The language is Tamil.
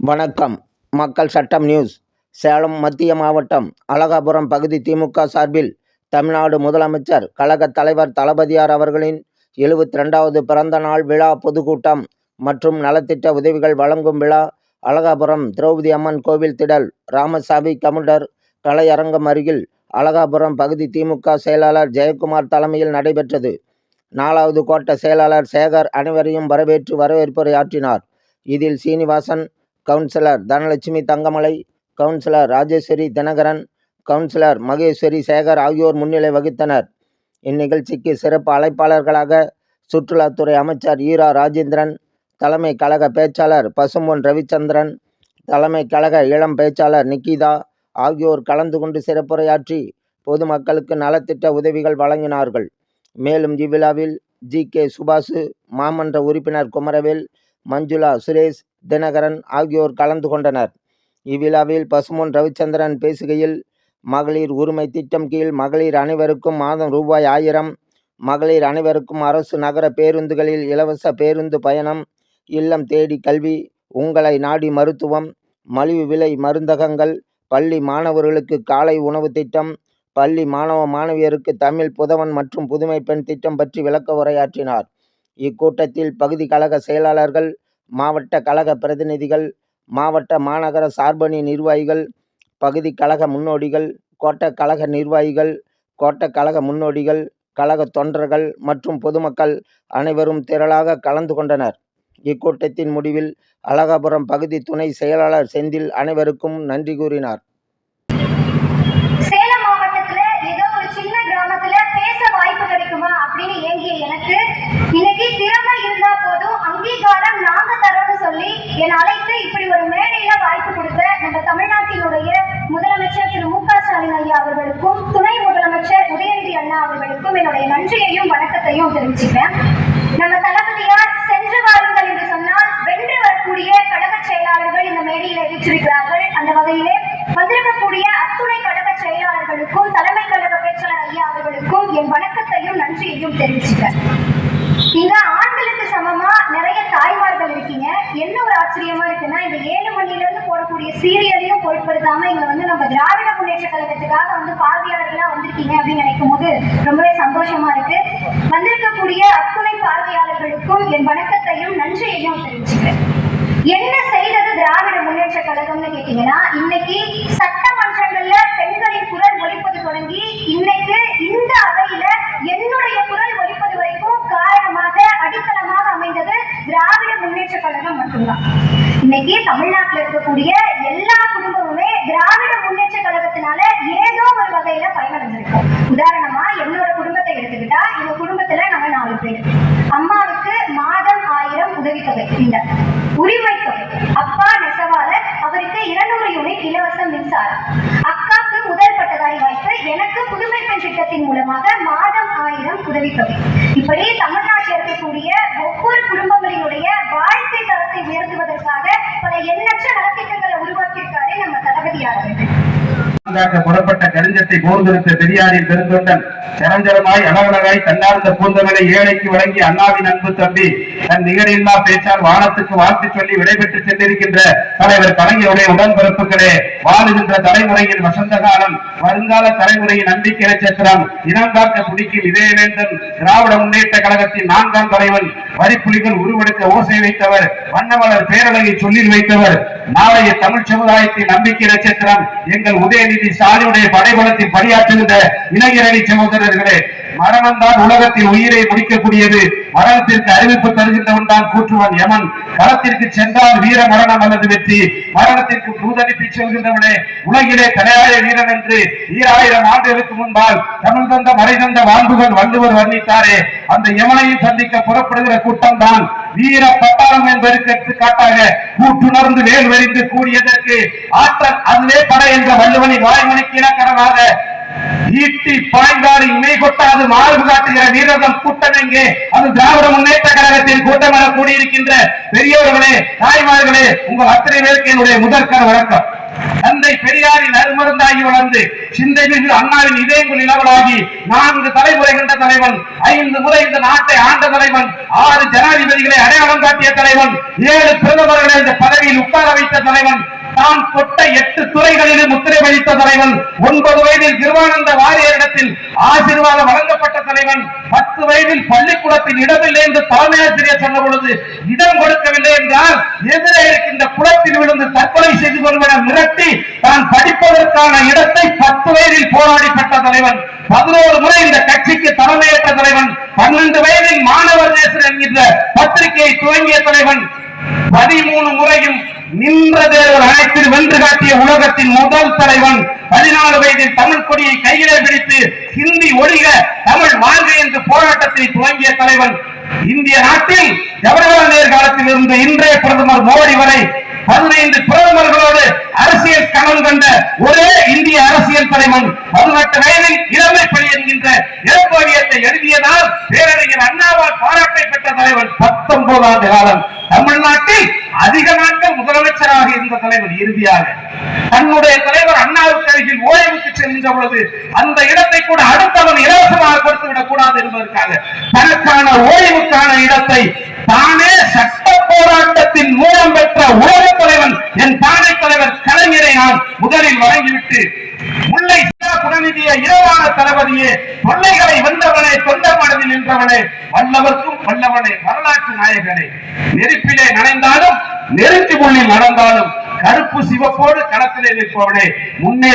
வணக்கம். மக்கள் சட்டம் நியூஸ். சேலம் மத்திய மாவட்டம் அழகாபுரம் பகுதி திமுக சார்பில் தமிழ்நாடு முதலமைச்சர் கழகத் தலைவர் தளபதியார் அவர்களின் எழுபத்தி ரெண்டாவது பிறந்த நாள் விழா பொதுக்கூட்டம் மற்றும் நலத்திட்ட உதவிகள் வழங்கும் விழா அழகாபுரம். திரௌபதி அம்மன் கோவில் திடல். ராமசாமி கவுண்டர் கலையரங்கம் அருகில் அழகாபுரம் பகுதி திமுக செயலாளர் ஜெயக்குமார் தலைமையில் நடைபெற்றது. நாலாவது கோட்ட செயலாளர் சேகர் அனைவரையும் வரவேற்று வரவேற்புரை ஆற்றினார். இதில் Srinivasan councillor Dhanalakshmi Thangamalai councillor Rajeswari Dinakaran councillor Maheswari Sekar ஆகியோர் முன்னிலை வகித்தனர். இந்நிகழ்ச்சிக்கு சிறப்பு அழைப்பாளர்களாக சுற்றுலாத்துறை அமைச்சர் ஈரா ராஜேந்திரன் தலைமை கழக பேச்சாளர் பசும்பொன் ரவிச்சந்திரன் தலைமை கழக இளம் பேச்சாளர் நிக்கிதா ஆகியோர் கலந்து கொண்டு சிறப்புரையாற்றி பொதுமக்களுக்கு நலத்திட்ட உதவிகள் வழங்கினார்கள். மேலும் இவ்விழாவில் ஜி. கே. சுபாசு மாமன்ற உறுப்பினர் குமரவேல் மஞ்சுளா சுரேஷ் தினகரன் ஆகியோர் கலந்து கொண்டனர். இவ்விழாவில் பசுமொன் ரவிச்சந்திரன் பேசுகையில் மகளிர் உரிமை திட்டம் கீழ் மகளிர் அனைவருக்கும் மாதம் ரூபாய் ஆயிரம் மகளிர் அனைவருக்கும் அரசு நகர பேருந்துகளில் இலவச பேருந்து பயணம் இல்லம் தேடி கல்வி உங்களை நாடி மருத்துவம் மலிவு விலை மருந்தகங்கள் பள்ளி மாணவர்களுக்கு காலை உணவு திட்டம் பள்ளி மாணவ மாணவியருக்கு தமிழ் புதவன் மற்றும் புதுமை பெண் திட்டம் பற்றி விளக்க உரையாற்றினார். இக்கூட்டத்தில் பகுதி கழக செயலாளர்கள் மாவட்ட கழக பிரதிநிதிகள் மாவட்ட மாநகர சார்பணி நிர்வாகிகள் பகுதி கழக முன்னோடிகள் கோட்ட கழக நிர்வாகிகள் கோட்ட கழக முன்னோடிகள் கழக தொண்டர்கள் மற்றும் பொதுமக்கள் அனைவரும் திரளாக கலந்து கொண்டனர். இக்கூட்டத்தின் முடிவில் அழகாபுரம் பகுதி துணை செயலாளர் செந்தில் அனைவருக்கும் நன்றி கூறினார். சேலம் மாவட்டத்துல ஏதோ ஒரு சின்ன கிராமத்துல பேச வாய்ப்பு கிடைக்குமா அப்படின்னு ஏங்கிய எனக்கு இன்னைக்கு திறமை இருந்தா போதும் அங்கீகாரம் நாங்க தரோம்னு சொல்லி என் அழைத்து இப்படி ஒரு மேடையில வாய்ப்பு கொடுத்த நம்ம தமிழ்நாட்டினுடைய முதலமைச்சர் திரு மு க ஸ்டாலின் ஐயா அவர்களுக்கும் துணை முதலமைச்சர் உதயநிதி அண்ணா அவர்களுக்கும் என்னுடைய நன்றியையும் வணக்கத்தையும் தெரிவிச்சுக்கிறேன் நம்ம தளபதியார் சென்று வாருங்கள் என்று சொன்னால் வென்று வரக்கூடிய கழக செயலாளர்கள் இந்த மேடையில வீற்றிருக்கிறார்கள் அந்த வகையிலே வந்திருக்கக்கூடிய அத்துணை கழக செயலாளர்களுக்கும் தலைமை கழக பேச்சாளர் ஐயா அவர்களுக்கும் என் வணக்கத்தையும் நன்றியையும் தெரிவிச்சுக்கிறேன். இங்க ஆண்களுக்கு சமமா? நிறைய தாய்மார்கள் இருக்கீங்க. என்ன ஒரு ஆச்சரியமா இருக்குன்னா இந்த ஏழு மணில இருந்து போடக்கூடிய சீரியலையும் பொருட்படுத்தாம இங்க வந்து நம்ம திராவிட முன்னேற்ற கழகத்துக்காக வந்து பார்வையாளர்களா வந்திருக்கீங்க அப்படின்னு நினைக்கும் போது ரொம்பவே சந்தோஷமா இருக்கு. வந்திருக்கக்கூடிய அத்துணை பார்வையாளர்களுக்கும் என் வணக்கத்தையும் நன்றியையும் தெரிவிச்சுக்கிறேன். என்ன கழகம்னு கேட்டீங்கன்னா இன்னைக்கு சட்டமன்றங்கள்ல பெண்களின் குரல் ஒழிப்பது தொடங்கி இன்னைக்கு இந்த அவையில என்னுடைய குரல் ஒழிப்பது வரைக்கும் காரணமாக அடித்தளமாக அமைந்தது திராவிட முன்னேற்ற கழகம் மட்டும்தான். இன்னைக்கு தமிழ்நாட்டில் இருக்கக்கூடிய எல்லா குடும்பமுமே திராவிட முன்னேற்ற கழகத்தினால ஏதோ ஒரு வகையில பயனடைஞ்சிருக்கும் உதாரணமா என்னோட குடும்பத்தை எடுத்துக்கிட்டா எங்க குடும்பத்துல நாங்க நாலு பேர் அம்மாவுக்கு மாதம் ஆயிரம் உதவித்தொகை இந்த உரிமை தொகை அப்பா நெசவாளர் அவருக்கு இருநூறு யூனிட் இலவச மின்சாரம் அக்காக்கு முதல் பட்டதாரி வாய்ப்பு எனக்கு புதுமை திட்டத்தின் மூலமாக மாதம் ஆயிரம் உதவித்தொகை இப்படி தமிழ்நாட்டில் இருக்கக்கூடிய ஒவ்வொரு குடும்பங்களினுடைய வாழ்க்கை தரத்தை உயர்த்துவதற்காக பல எண்ணற்ற நலத்திட்டங்களை உருவாக்கியிருக்காரு நம்ம தளபதியார் அவர்கள். புறப்பட்ட கடிதத்தை போர்ந்தெடுத்த பெரியாரின் பெருந்தொண்டன் சரஞ்சரமாய் அழகழகாய் தன்னார்ந்த பூந்தவனை ஏழைக்கு வழங்கி அண்ணாவின் அன்பு தம்பி தன் நிகரில்லா பேச்சால் வானத்துக்கு வாழ்த்து சொல்லி விடைபெற்று சென்றிருக்கின்ற தலைவர் கலைஞருடைய உடன்பிறப்புகளே வாழுகின்ற தலைமுறையின் வசந்த காலம் வருங்கால தலைமுறையின் நம்பிக்கை நட்சத்திரம் இனம் காக்க துடிக்கும் இதயவேந்தன் திராவிட முன்னேற்ற கழகத்தின் நான்காம் தலைவன் வரிப்புலிகள் உருவெடுக்க ஓசை வைத்தவர் வண்ணமலர் பேரழகை சொல்லில் வைத்தவர் நாளைய தமிழ் சமுதாயத்தின் நம்பிக்கை நட்சத்திரம் எங்கள் உதயநிதி ஸ்டாலினுடைய படைபலத்தில் பணியாற்றுகின்ற இளைஞரணி சகோதரர்களே மரணம் தான் உலகத்தில் உயிரை முடிக்கக்கூடியது. மரணத்திற்கு அறிவிப்பு தருகின்றவன் தான் கூற்றுவன் யமன். களத்திற்கு சென்றால் வீர மரணம் அல்லது வெற்றி. மரணத்திற்கு தூதனுப்பி செல்கின்றவனே உலகிலே தலையாய வீரன் என்று ஈராயிரம் ஆண்டுகளுக்கு முன்பால் தமிழ் தந்த மறை தந்த வாழ்வுகள் வள்ளுவர் வர்ணித்தாரே. அந்த யமனையும் சந்திக்க புறப்படுகிற கூட்டம் தான் வீர பட்டாளம் என்பதற்கு எடுத்துக்காட்டாக கூட்டுணர்ந்து வேல் வெறிந்து கூடியதற்கு ஆற்றல் அதுவே படை என்ற வள்ளுவனின் வாய்மொழிக்கு இலக்கணமாக ஈட்டி பாய்ந்தாறு இணை கொட்டாது மார்பு காட்டுகிற வீரர்கள் கூட்டம் எங்கே? அது திராவிட முன்னேற்ற கழகத்தின் கூட்டம் என கூடியிருக்கின்ற பெரியவர்களே தாய்மார்களே உங்கள் அத்தனை பேருக்கு என்னுடைய முதற்கர வணக்கம். தந்தை பெரியாரின் அருமருந்தாகி வளர்ந்து சிந்தை மிகு அண்ணாவின் இதயங்கள் இளவலாகி நான்கு தலைமுறை கண்ட தலைவன் ஐந்து முறை இந்த நாட்டை ஆண்ட தலைவன் ஆறு ஜனாதிபதிகளை அடையாளம் காட்டிய தலைவன் ஏழு பிரதமர்களை இந்த பதவியில் உட்கார வைத்த தலைவன் தான் தொட்ட எட்டு துறைகளிலும் முத்திரை வழித்த தலைவன் ஒன்பது வயதில் கிருவானந்த வாரியரிடத்தில் ஆசீர்வாதம் வழங்கப்பட்ட தலைவன் பத்து வயதில் பள்ளிக்கூடத்தில் இடமில்லை என்று தலைமை ஆசிரியர் சொன்ன பொழுது இடம் கொடுக்கவில்லை என்றால் எதிரே இருக்கின்ற குளத்தில் விழுந்து தற்கொலை செய்து கொள்வன மிரட்டி தான் படிப்பதற்கான இடத்தை பத்து வயதில் போராடி பெற்ற தலைவன் பதினோரு முறை இந்த கட்சிக்கு தலைமையேற்ற தலைவன் பன்னெண்டு வயதில் மாணவர் நேசன் என்கின்ற பத்திரிகையை துவங்கிய தலைவன் பதிமூணு முறையும் நின்ற தேவர் அனைத்தில் வென்று காட்டிய உலகத்தின் முதல் தலைவன். பதினாலு வயதில் தமிழ் கொடியை கையிலே பிடித்து ஹிந்தி ஒழிக தமிழ் வாழ்க என்று போராட்டத்தை துவங்கிய தலைவன். இந்திய நாட்டில் ஜவஹர்லால் நேரு காலத்தில் இருந்த இன்றைய பிரதமர் மோடி வரை பதினைந்து பிரதமர்களோடு அரசியல் கனவு கண்ட ஒரே இந்திய அரசியல் தலைவன். பதினெட்டு வயதில் இளமை பணி என்கின்ற இளங்கோவியத்தை எழுதியதால் பேரறிஞர் அண்ணாவால் பாராட்டை பெற்ற தலைவன். பத்தொன்பதாவது காலம். தமிழ்நாட்டில் அதிக நாட்கள் முதலமைச்சராக இருந்த தலைவர் இறுதியாக. தன்னுடைய தலைவர் அண்ணாவுக்கு அருகில் ஓய்வுக்கு செல்கின்ற பொழுது அந்த இடத்தை கூட அடுத்தவன் இலவசமாக கொடுத்து விடக் கூடாது என்பதற்காக தனக்கான ஓய்வுக்கான இடத்தை தானே சட்ட போராட்டத்தின் மூலம் பெற்ற உலக தலைவன் என் தானை தலைவர் கலைஞரை நான் முதலில் வழங்கிவிட்டு முல்லை சிறா குணநிதிய இரவான தளபதியே தொல்லைகளை வென்றவனே தொண்ட மனதில் நின்றவனே வல்லவர்க்கும் வல்லவனே வரலாற்று நாயகனே. நெருப்பிலே நனைந்தாலும் நெருஞ்சி முள்ளில் நடந்தாலும் கருப்பு சிவப்போடு களத்திலே நிற்பவனே முன்னே